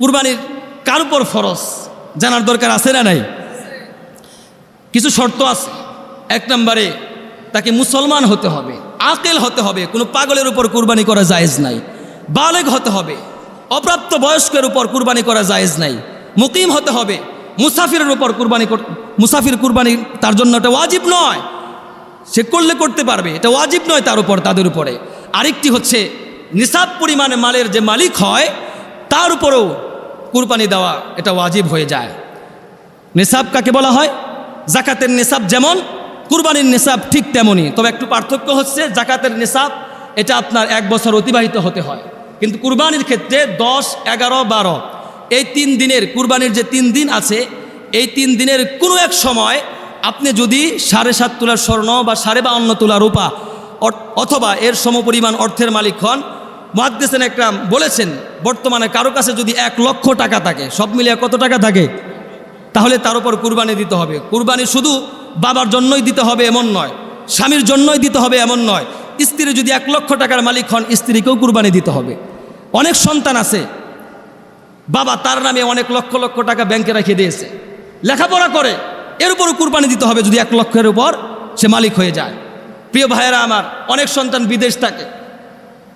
কুরবানির কার উপর ফরজ? জানার দরকার আছে না নাই? কিছু শর্ত আছে। এক নম্বরে, তাকে মুসলমান হতে হবে, আকেল হতে হবে, কোনো পাগলের উপর কুরবানি করা জায়েজ নাই, বালেগ হতে হবে, অপ্রাপ্ত বয়স্কের উপর কুরবানি করা জায়েজ নাই, মুকিম হতে হবে, মুসাফিরের উপর কুরবানি কর- মুসাফির কুরবানি তার জন্য এটা ওয়াজিব নয়। সে করলে করতে পারবে, এটা ওয়াজিব নয় তার উপর, তাদের উপরে। আরেকটি হচ্ছে, নিসাব পরিমাণে মালের যে মালিক হয়, তার উপরেও কুরবানি দেওয়া এটা ওয়াজিব হয়ে যায়। নিসাব কাকে বলা হয়? জাকাতের নিসাব যেমন, কুরবানির নিসাব ঠিক তেমনই। তবে একটু পার্থক্য হচ্ছে, জাকাতের নিসাব এটা আপনার এক বছর অতিবাহিত হতে হয়। কিন্তু কুরবানির ক্ষেত্রে দশ, এগারো, বারো, এই তিন দিনের, কুরবানির যে তিন দিন আছে, এই তিন দিনের কোনো এক সময় আপনি যদি সাড়ে সাত তোলার স্বর্ণ বা সাড়ে বাউন্ন তোলা রূপা অথবা এর সমপরিমাণ অর্থের মালিক হন মহাদ্দেসেন একরাম বলেছেন, বর্তমানে কারও কাছে যদি এক লক্ষ টাকা থাকে, সব মিলিয়ে কত টাকা থাকে? তাহলে তার উপর কুরবানি দিতে হবে। কুরবানি শুধু বাবার জন্যই দিতে হবে এমন নয়, স্বামীর জন্যই দিতে হবে এমন নয়। স্ত্রী যদি এক লক্ষ টাকার মালিক হন, স্ত্রীকেও কুরবানি দিতে হবে। অনেক সন্তান আছে, বাবা তার নামে অনেক লক্ষ লক্ষ টাকা ব্যাংকে রেখে দিয়েছে। লেখাপড়া করে, এর উপরও কুরবানি দিতে হবে যদি এক লক্ষের উপর সে মালিক হয়ে যায়। প্রিয় ভাইয়েরা আমার, অনেক সন্তান বিদেশ থাকে।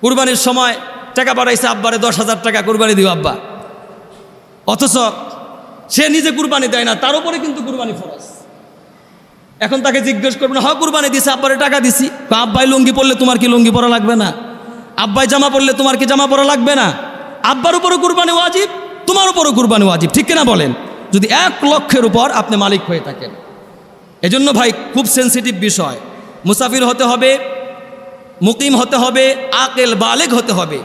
কুরবানির সময় টাকা পাঠাইছে আব্বারে দশ হাজার টাকা কুরবানি দিও, আব্বা। অথচ সে নিজে কুরবানি দেয় না, তার উপরে কিন্তু কুরবানি ফরজ। এখন তাকে জিজ্ঞেস করবেন হ কুরবানি দিছে, আব্বারে টাকা দিছি। তো আব্বাই লুঙ্গি পরলে তোমার কি লুঙ্গি পরা লাগবে না? আব্বাই জামা পরলে তোমার কি জামা পরা লাগবে না? আব্বার উপরও কুরবানি ওয়াজিব, তোমার উপরও কুরবানি ওয়াজিব, ঠিক কিনা বলেন? যদি এক লক্ষের উপর আপনি মালিক হয়ে থাকেন। এজন্য ভাই, খুব সেন্সিটিভ বিষয়। মুসাফির হতে হবে মুকিম হতে হবে, আকেল বালেগ হতে হবে।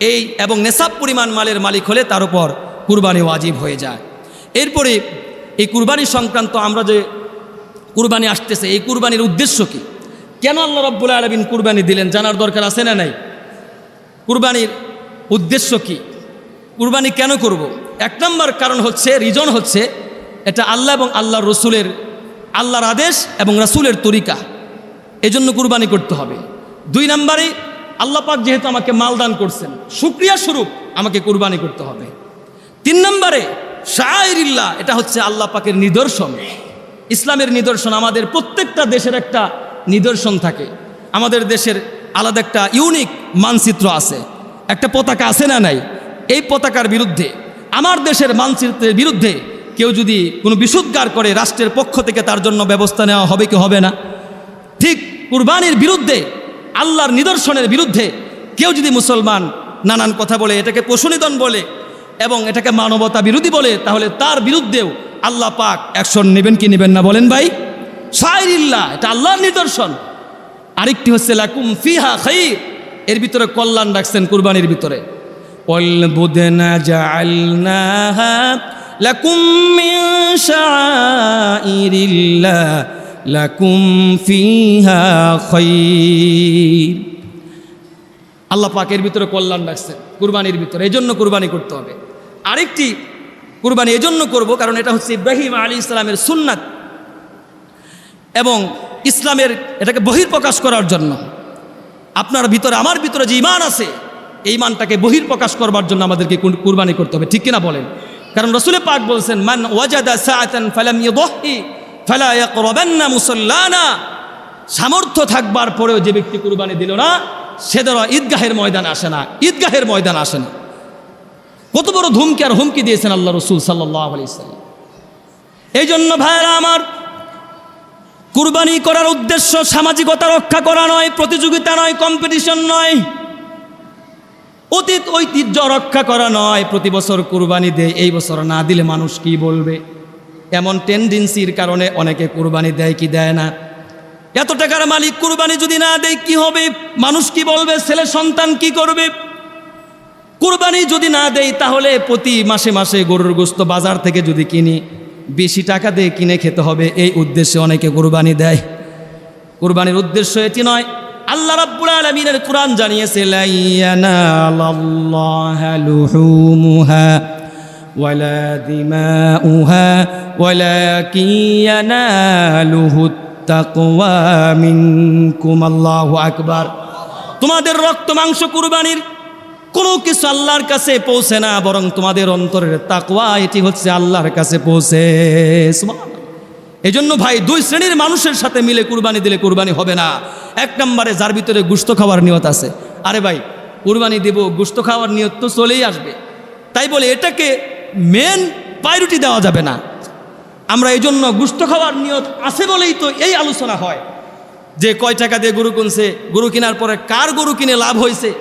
এই এবং নেশাব পরিমাণ মালের মালিক হলে তার উপর কুরবানি ওয়াজিব হয়ে যায়। এরপরে এই কুরবানি সংক্রান্ত আমরা যে কুরবানি আসতেছে, এই কুরবানির উদ্দেশ্য কি? কেন আল্লাহ রব্বুল আলমিন কুরবানি দিলেন? জানার দরকার আছে না নাই? কুরবানির উদ্দেশ্য কি? কুরবানি কেন করব। এক নম্বর কারণ হচ্ছে, রিজন হচ্ছে, এটা আল্লাহ এবং আল্লাহর রসুলের, আল্লাহর আদেশ এবং রাসুলের তরিকা। এজন্য কুরবানি করতে হবে। দুই নম্বরে, আল্লাহ পাক যেহেতু আমাকে মাল দান করছেন সুক্রিয়া স্বরূপ আমাকে কুরবানি করতে হবে। তিন নম্বরে শাহরিল্লাহ এটা হচ্ছে আল্লাহ পাকের নিদর্শন। ইসলামের নিদর্শন আমাদের প্রত্যেকটা দেশের একটা নিদর্শন থাকে। আমাদের দেশের আলাদা একটা ইউনিক মানচিত্র আছে। একটা পতাকা আছে না নাই? এই পতাকার বিরুদ্ধে, আমার দেশের মানচিত্রের বিরুদ্ধে কেউ যদি কোনো বিশুদ্ধার করে রাষ্ট্রের পক্ষ থেকে তার জন্য ব্যবস্থা নেওয়া হবে কি হবে না? ঠিক কুরবানির বিরুদ্ধে আল্লাহর নিদর্শনের বিরুদ্ধে কেউ যদি মুসলমান নানান কথা বলে, এটাকে পশুনিদন বলে এবং এটাকে মানবতা বিরোধী বলে, তাহলে তার বিরুদ্ধেও আল্লাহ পাক অ্যাকশন নেবেন কি নেবেন না বলেন ভাই? সাইরিল্লা এটা আল্লাহর নিদর্শন। আরেকটি হচ্ছে লাকুম ফিহা খাই এর ভিতরে কল্যাণ রাখছেন কুরবানির ভিতরে। লাকুম মিন লাকুম ফিহা খৈর। আল্লাহ পাকের ভিতরে কল্যাণ রাখছে, কুরবানির ভিতরে। এই জন্য কুরবানি করতে হবে। আরেকটি কুরবানি এজন্য করব, কারণ এটা হচ্ছে ইব্রাহিম আলী ইসলামের সুন্নাত এবং ইসলামের এটাকে বহির্প্রকাশ করার জন্য। আপনার ভিতরে, আমার ভিতরে যে ইমান আছে, এই মানটাকে বহির্প্রকাশ করবার জন্য আমাদেরকে কুরবানি করতে হবে। ঠিক কিনা বলেন? কারণ রসুলে পাক বলছেন, মান ওয়াজাদা সাআতান ফালাম ইয়াদহি ফালা ইয়াকরাবান্না মুসাল্লানা। সামর্থ্য থাকবার পরেও যে ব্যক্তি কুরবানি দিল না, সে ধরো ঈদগাহের ময়দান আসে না, ঈদগাহের ময়দান আসে না। কত বড় ধুমকি আর হুমকি দিয়েছেন আল্লাহ রসুল সাল্লাহ এই জন্য ভাইয়েরা আমার, কুরবানি করার উদ্দেশ্য সামাজিকতা রক্ষা করা নয়, প্রতিযোগিতা নয়, কম্পিটিশন নয়। অতীত ঐতিহ্য রক্ষা করা নয়, প্রতি বছর কুরবানি দেয়, এই বছর না দিলে মানুষ কি বলবে? এমন টেন্ডেন্সির কারণে অনেকে কুরবানি দেয় কি দেয় না। এত টাকার মালিক কুরবানি যদি না দেয়, কি হবে? মানুষ কি বলবে? ছেলে সন্তান কি করবে? কুরবানি যদি না দেয়, তাহলে প্রতি মাসে মাসে গরুর গোস্ত বাজার থেকে যদি কিনি, বেশি টাকা দিয়ে কিনে খেতে হবে, এই উদ্দেশ্যে অনেকে কুরবানি দেয়। কুরবানির উদ্দেশ্য এটি নয়। আল্লাহ রাব্বুল আলামিনের কোরআন জানিয়েছে লাইয়ানা ইয়ানালাল্লাহা ওয়ালা দিমাউহা ওয়ালাকিন ইয়ানালুহু তাকওয়া মিনকুম আল্লাহু আকবার তোমাদের রক্ত মাংস কুরবানির কোনো কিছু আল্লাহর কাছে পৌঁছে না, বরং তোমাদের অন্তরের তাকওয়া এটি হচ্ছে আল্লাহর কাছে পৌঁছে। এই জন্য ভাই, দুই শ্রেণির মানুষের সাথে মিলে কুরবানি দিলে কুরবানি হবে না। এক নম্বরে যার ভিতরে গুস্ত খাওয়ার নিয়ত আছে। আরে ভাই, কুরবানি দেব, গুস্ত খাওয়ার নিয়ত তো চলেই আসবে। তাই বলে এটাকে মেন প্রায়োরিটি দেওয়া যাবে না। আমরা এই জন্য গুস্ত খাওয়ার নিয়ত আছে বলেই তো এই আলোচনা হয়। যে কয় টাকা দিয়ে গরু কিনছে, গরু কেনার পরে কার গরু কিনে লাভ হয়েছে?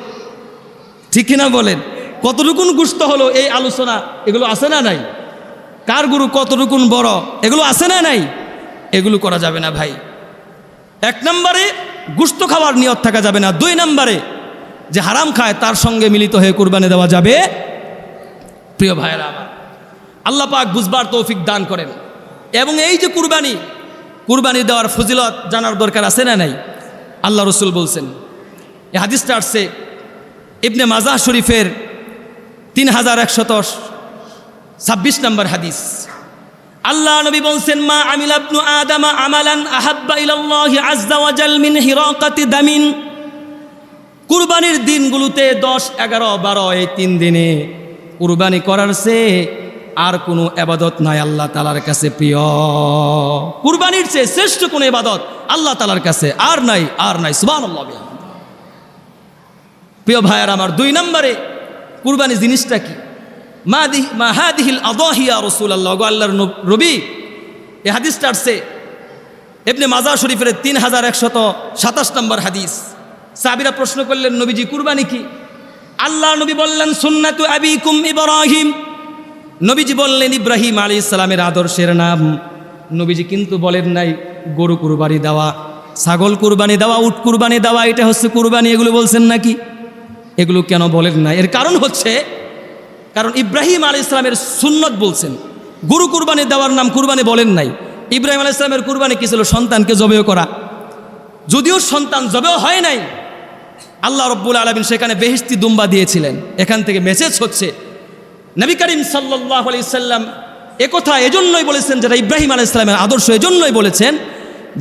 ঠিক কিনা বলেন? কতটুকুন গুস্ত হলো এই আলোচনা? এগুলো আছে না নাই? কার গরু কতটুকুন বড়? এগুলো আছে না নাই? এগুলো করা যাবে না ভাই। এক নম্বরে গুস্ত খাওয়ার নিয়ত থাকা যাবে না। দুই নম্বরে যে হারাম খায় তার সঙ্গে মিলিত হয়ে কুরবানি দেওয়া যাবে প্রিয় ভাইয়েরা আমার আল্লাহ পাক বুঝবার তৌফিক দান করেন। এবং এই যে কুরবানি কুরবানি দেওয়ার ফজিলত জানার দরকার আছে না নাই? আল্লাহ রসুল বলছেন এই হাদিসটা আসছে ইবনে মাজাহ শরীফের তিন হাজার একশত ছাব্বিশ নম্বর হাদিস। আল্লাহ নবী বলছেন, মা আমিল আবনু আদামা আমালান আহাব্বা ইলাল্লাহি আযজা ওয়া জাল মিন হিরাকাতি দামিন। কুরবানির দিনগুলোতে দশ, এগারো, বারো, এই তিন দিনে কুরবানি করার চেয়ে আর কোনো এবাদত নাই আল্লাহ তালার কাছে প্রিয়। কুরবানির চেয়ে শ্রেষ্ঠ কোনো এবাদত আল্লাহ তালার কাছে আর নাই আর নাই। সুবান প্রিয় ভাইয়ার, আমার দুই নম্বরে কুরবানি জিনিসটা কি? মা দিহ, মা হাদিহিল আদহিয়া রসুল আল্লাহ আল্লাহর রবি এ হাদিসটা আসছে এমনি মাজার শরীফের তিন হাজার একশত সাতাশ নম্বর হাদিস। সাবিরা প্রশ্ন করলেন, নবীজি, কুরবানি কি? আল্লাহ নবী বললেন, সুন্নাতু আবিকুম ইব্রাহিম। নবীজি বললেন, ইব্রাহিম আলী ইসলামের আদর্শের নাম। নবীজি কিন্তু বলেন নাই, গরু কুরবানি দেওয়া, ছাগল কুরবানি দেওয়া, উট কুরবানি দেওয়া, এটা হচ্ছে কুরবানি। এগুলো বলছেন নাকি? এগুলো কেন বলেন না এর কারণ হচ্ছে, কারণ ইব্রাহিম আলী ইসলামের সুন্নত বলছেন, গরু কুরবানি দেওয়ার নাম কুরবানি বলেন নাই। ইব্রাহিম আলী ইসলামের কুরবানি কি ছিল? সন্তানকে জবেও করা। যদিও সন্তান জবেও হয় নাই আল্লাহ রব্বুল আলমিন সেখানে বেহিস্তি দুম্বা দিয়েছিলেন। এখান থেকে মেসেজ হচ্ছে, নবী করিম সাল্লাহ আলি সাল্লাম একথা এজন্যই বলেছেন, যেটা ইব্রাহিম আলী ইসলামের আদর্শ এজন্যই বলেছেন,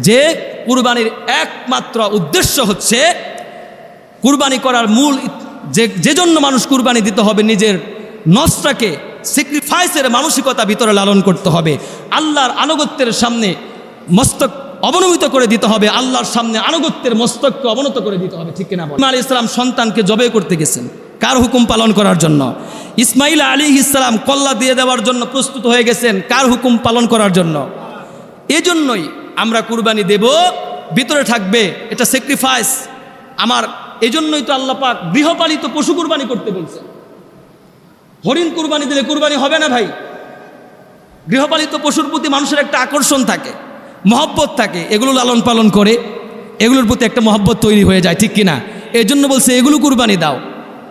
যে কুরবানির একমাত্র উদ্দেশ্য হচ্ছে, কুরবানি করার মূল যে যে জন্য মানুষ কুরবানি দিতে হবে, নিজের নসটাকে স্যাক্রিফাইসের মানসিকতা ভিতরে লালন করতে হবে। আল্লাহর আনুগত্যের সামনে মস্তক অবনমিত করে দিতে হবে, আল্লাহর সামনে আনুগত্যের মস্তককে অবনত করে দিতে হবে, ঠিক কিনা আলী ইসলাম সন্তানকে জবে করতে গেছেন, কার হুকুম পালন করার জন্য? ইসমাইল আলী ইসলাম কল্লা দিয়ে দেওয়ার জন্য প্রস্তুত হয়ে গেছেন, কার হুকুম পালন করার জন্য? এজন্যই আমরা কুরবানি দেব, ভিতরে থাকবে, এটা স্যাক্রিফাইস আমার এজন্যই তো আল্লাহ পাক গৃহপালিত পশু কুরবানি করতে বলছে হরিণ কুরবানি দিলে কুরবানি হবে না ভাই। গৃহপালিত পশুর প্রতি মানুষের একটা আকর্ষণ থাকে। মহব্বত থাকে, এগুলো লালন পালন করে, এগুলোর প্রতি একটা মহব্বত তৈরি হয়ে যায়, ঠিক কিনা? এই জন্য বলছে, এগুলো কুরবানি দাও।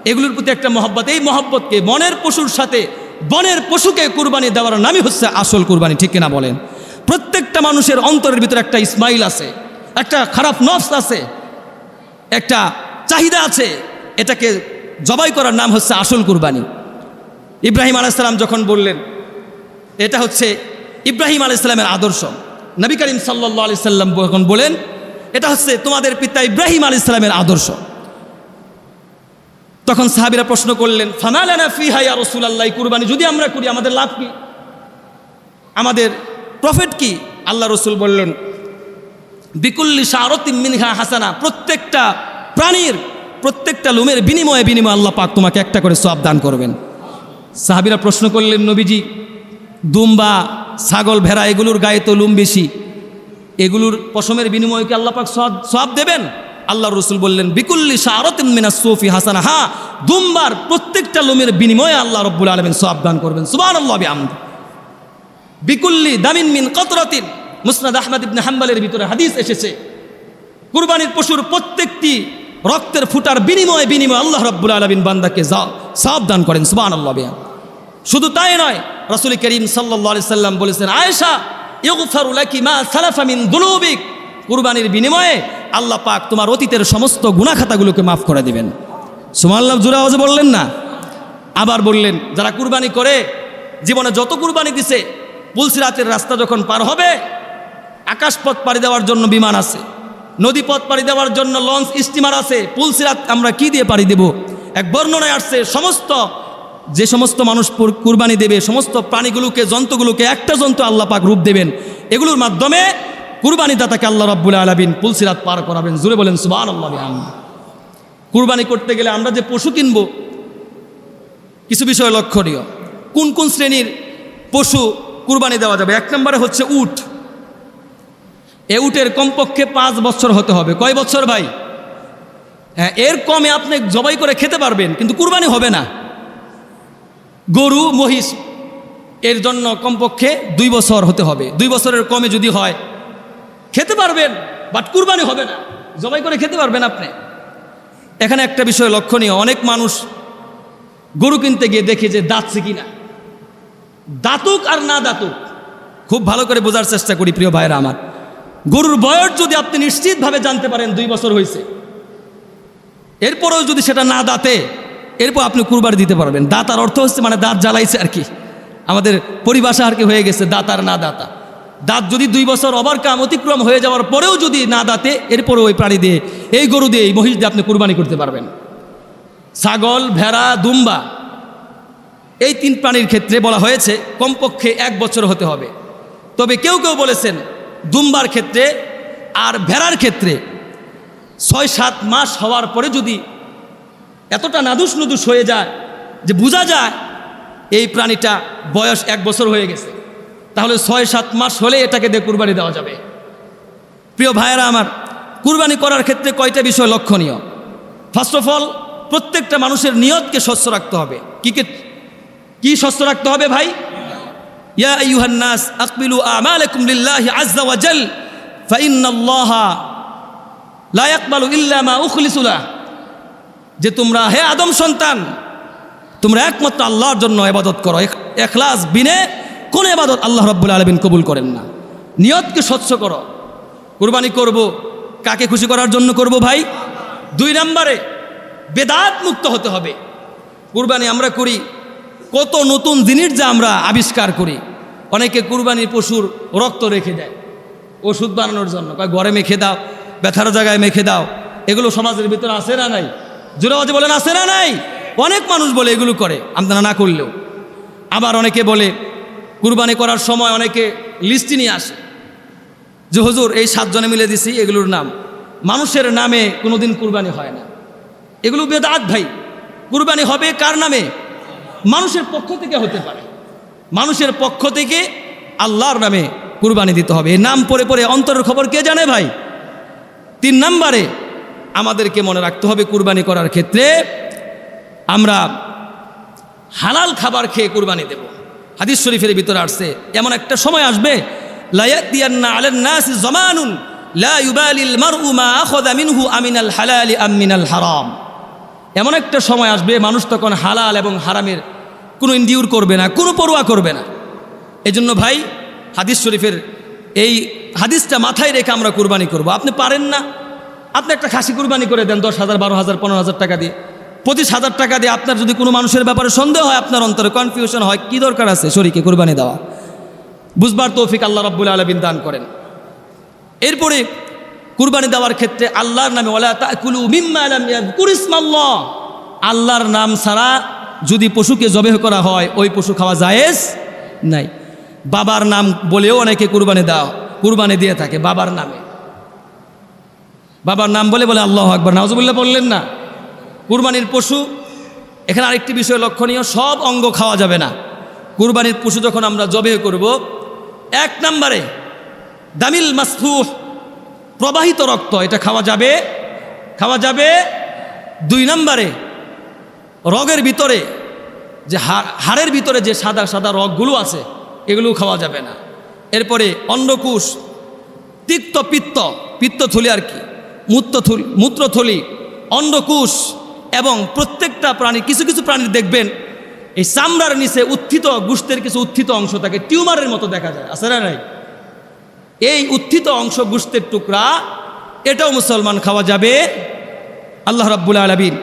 এগুলোর প্রতি একটা মহব্বত, এই মহব্বতকে বনের পশুর সাথে, বনের পশুকে কুরবানি দেওয়ার নামই হচ্ছে আসল কুরবানি, ঠিক কিনা বলেন? প্রত্যেকটা মানুষের অন্তরের ভিতরে একটা ইসমাইল আছে, একটা খারাপ নফস আছে, একটা চাহিদা আছে, এটাকে জবাই করার নাম হচ্ছে আসল কুরবানি। ইব্রাহিম আলাইসালাম যখন বললেন, এটা হচ্ছে ইব্রাহিম আলাইসালামের আদর্শ। নবী করিম সাল্লাহ আলি সাল্লাম যখন বলেন, এটা হচ্ছে তোমাদের পিতা ইব্রাহিম আলী ইসলামের আদর্শ। তখন সাহাবিরা প্রশ্ন করলেন ফানালানা ফিহা ইয়া কুরবানি যদি আমরা করি, আমাদের লাভ কি? আমাদের প্রফিট কি? আল্লাহ রসুল বললেন, বিকুল্লি শারতিম মিনহা হাসানা, প্রত্যেকটা প্রাণীর, প্রত্যেকটা লুমের বিনিময়ে বিনিময়ে আল্লাহ পাক তোমাকে একটা করে সব দান করবেন। সাহাবিরা প্রশ্ন করলেন, নবীজি, দুম্বা ছাগল, ভেড়া, এগুলোর গায়ে তো লুম বেশি। এগুলোর পশমের বিনিময়ে কি আল্লাহ পাক সব দেবেন? আল্লাহ রসুল বললেন, বিকুল্লি শারতিম মিনা সফি হাসানা। হ্যাঁ দুম্বার প্রত্যেকটা লুমের বিনিময়ে আল্লাহ রব্বুল আলমিন সব দান করবেন। সুবান আল্লাহ আমদ বিকুল্লি দামিন মিন কতরতিন। মুসনাদ আহমদ ইবনে হাম্বালের ভিতরে হাদিস এসেছে। কুরবানির পশুর প্রত্যেকটি রক্তের ফুটার বিনিময়ে বিনিময়ে আল্লাহ রব্বুল আলমিন বান্দাকে সব দান করেন। সুবান আল্লাহ শুধু তাই নয় রসুল করিম সাল্লাহ সাল্লাম বলেছেন, আয়েশা দুনুবিক। কুরবানির বিনিময়ে আল্লাহ পাক তোমার অতীতের সমস্ত গুনাখাতাগুলোকে মাফ করে দিবেন। সুমাল্লাহ জুরা আওয়াজে বললেন না? আবার বললেন, যারা কুরবানি করে, জীবনে যত কুরবানি দিছে পুলসিরাতের রাস্তা যখন পার হবে, আকাশপথ পাড়ি দেওয়ার জন্য বিমান আছে, নদীপথ পাড়ি দেওয়ার জন্য লঞ্চ, স্টিমার আছে, পুলসিরাত আমরা কি দিয়ে পাড়ি দেব? এক বর্ণনায় আসছে, সমস্ত যে সমস্ত মানুষ কুরবানি দেবে, সমস্ত প্রাণীগুলোকে, জন্তুগুলোকে, একটা জন্তু আল্লাহ পাক রূপ দেবেন। এগুলোর মাধ্যমে কুরবানি দাতাকে আল্লাহ রব্বুল আলমিন পুলসিরাত পার করাবেন। জুড়ে বলেন সুবাহ আল্লাহ কুরবানি করতে গেলে আমরা যে পশু কিনবো, কিছু বিষয় লক্ষণীয়। কোন কোন শ্রেণির পশু কুরবানি দেওয়া যাবে? এক নম্বরে হচ্ছে উট। এ উটের কমপক্ষে পাঁচ বছর হতে হবে। কয় বছর ভাই? হ্যাঁ এর কমে আপনি জবাই করে খেতে পারবেন, কিন্তু কুরবানি হবে না। গরু, মহিষ, এর জন্য কমপক্ষে দুই বছর হতে হবে। দুই বছরের কমে যদি হয়, খেতে পারবেন বাট কুরবানি হবে না। জবাই করে খেতে পারবেন আপনি। এখানে একটা বিষয় লক্ষণীয়। অনেক মানুষ গরু কিনতে গিয়ে দেখে যে দাঁতছে কিনা। দাঁতুক আর না দাঁতুক, খুব ভালো করে বোঝার চেষ্টা করি প্রিয় ভাইরা আমার। গরুর বয়স যদি আপনি নিশ্চিতভাবে জানতে পারেন দুই বছর হয়েছে এরপরেও যদি সেটা না দাঁতে এরপর আপনি কুরবানি দিতে পারবেন। দাতার অর্থ হচ্ছে মানে দাঁত জ্বালাইছে আর কি। আমাদের পরিভাষা আর কি হয়ে গেছে, দাতার না দাতা। দাঁত যদি দুই বছর অবার কাম অতিক্রম হয়ে যাওয়ার পরেও যদি না দাঁতে এরপরে ওই প্রাণী দিয়ে, এই গরু দিয়ে, এই মহিষ দিয়ে আপনি কুরবানি করতে পারবেন। ছাগল, ভেড়া, দুম্বা, এই তিন প্রাণীর ক্ষেত্রে বলা হয়েছে, কমপক্ষে এক বছর হতে হবে। তবে কেউ কেউ বলেছেন, দুম্বার ক্ষেত্রে আর ভেড়ার ক্ষেত্রে ছয় সাত মাস হওয়ার পরে যদি এতটা নাদুস নুদুস হয়ে যায় যে বোঝা যায় এই প্রাণীটা বয়স এক বছর হয়ে গেছে। তাহলে ছয়, সাত মাস হলে এটাকে দিয়ে কুরবানি দেওয়া যাবে। প্রিয় ভাইয়েরা আমার, কুরবানি করার ক্ষেত্রে কয়টা বিষয় লক্ষণীয়? ফার্স্ট অফ অল প্রত্যেকটা মানুষের নিয়তকে স্বচ্ছ রাখতে হবে। কি কে স্বচ্ছ রাখতে হবে ভাই? ইয়া আইয়ুহান নাস আকবিলু লা মা যে তোমরা হে আদম সন্তান, তোমরা একমাত্র আল্লাহর জন্য এবাদত করো। এখলাস বিনে কোন এবাদত আল্লাহ রাব্বুল আলামিন কবুল করেন না। নিয়তকে স্বচ্ছ করো। কুরবানি করব, কাকে খুশি করার জন্য করব ভাই? দুই নম্বরে, বেদাত মুক্ত হতে হবে। কুরবানি আমরা করি, কত নতুন জিনিস যা আমরা আবিষ্কার করি। অনেকে কুরবানির পশুর রক্ত রেখে দেয়, ওষুধ বানানোর জন্য। ঘরে মেখে দাও, ব্যথার জায়গায় মেখে দাও। এগুলো সমাজের ভিতরে আসে না নাই? জোরাবাজি বলেন আসে না নাই? অনেক মানুষ বলে এগুলো করে আপনারা না করলেও। আবার অনেকে বলে, কুরবানি করার সময় অনেকে লিস্টি নিয়ে আসে যে, হুজুর, এই সাতজনে মিলে দিছি, এগুলোর নাম। মানুষের নামে কোনোদিন কুরবানি হয় না। এগুলো বেদাত ভাই। কুরবানি হবে কার নামে? মানুষের পক্ষ থেকে হতে পারে। মানুষের পক্ষ থেকে আল্লাহর নামে কুরবানি দিতে হবে। নাম পড়ে পরে অন্তরের খবর কে জানে ভাই? তিন নম্বরে আমাদেরকে মনে রাখতে হবে কুরবানি করার ক্ষেত্রে আমরা হালাল খাবার খেয়ে কুরবানি দেব। হাদিস শরীফের ভিতরে আসছে, এমন একটা সময় আসবে লা হারাম। এমন একটা সময় আসবে, মানুষ তখন হালাল এবং হারামের কোনো ইন্ডিউর করবে না, কোনো পরোয়া করবে না। এজন্য ভাই, হাদিস শরীফের এই হাদিসটা মাথায় রেখে আমরা কুরবানি করব। আপনি পারেন না আপনি একটা খাসি কুরবানি করে দেন, দশ হাজার, বারো হাজার, পনেরো হাজার টাকা দিয়ে। পঁচিশ হাজার টাকা দিয়ে আপনার যদি কোনো মানুষের ব্যাপারে সন্দেহ হয়, আপনার অন্তরে কনফিউশন হয়, কি দরকার আছে শরীকে কুরবানি দেওয়া? বুঝবার তৌফিক আল্লাহ রব্বুল আলমিন দান করেন। এরপরে কুরবানি দেওয়ার ক্ষেত্রে আল্লাহর নামে আল্লাহর নাম ছাড়া যদি পশুকে জবেহ করা হয়, ওই পশু খাওয়া জায়েজ নাই। বাবার নাম বলেও অনেকে কুরবানি দাও কুরবানি দিয়ে থাকে বাবার নামে। বাবার নাম বলে বলে আল্লাহ আকবর নাওজুবুল্লাহ বললেন না। কুরবানির পশু, এখানে আরেকটি বিষয় লক্ষণীয়, সব অঙ্গ খাওয়া যাবে না। কুরবানির পশু যখন আমরা জবেহ করব, এক নম্বরে দামিল মাসফুহ, প্রবাহিত রক্ত, এটা খাওয়া যাবে খাওয়া যাবে। দুই নম্বরে রগের ভিতরে, যে হাড়ের ভিতরে যে সাদা সাদা রগগুলো আছে, এগুলো খাওয়া যাবে না। এরপরে অন্নকুশ, তিক্ত পিত্ত পিত্তথলি আর কি। মূত্রথলি মূত্রথলি অন্ডকুশ এবং প্রত্যেকটা প্রাণী, কিছু কিছু প্রাণীর দেখবেন, এই চামড়ার নিচে উত্থিত গুস্তের কিছু উত্থিত অংশ থাকে টিউমারের মতো দেখা যায়। আছে না নাই? এই উত্থিত অংশ গুস্তের টুকরা, এটাও মুসলমান খাওয়া যাবে। আল্লাহ রাব্বুল আলমিন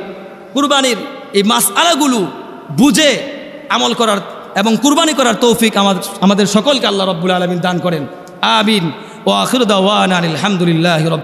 কুরবানির এই মাস আলাগুলো বুঝে আমল করার এবং কুরবানি করার তৌফিক আমাদের আমাদের সকলকে আল্লাহ রব্বুল আলমিন দান করেন। আমিন। ও আখির আলহামদুলিল্লাহ রব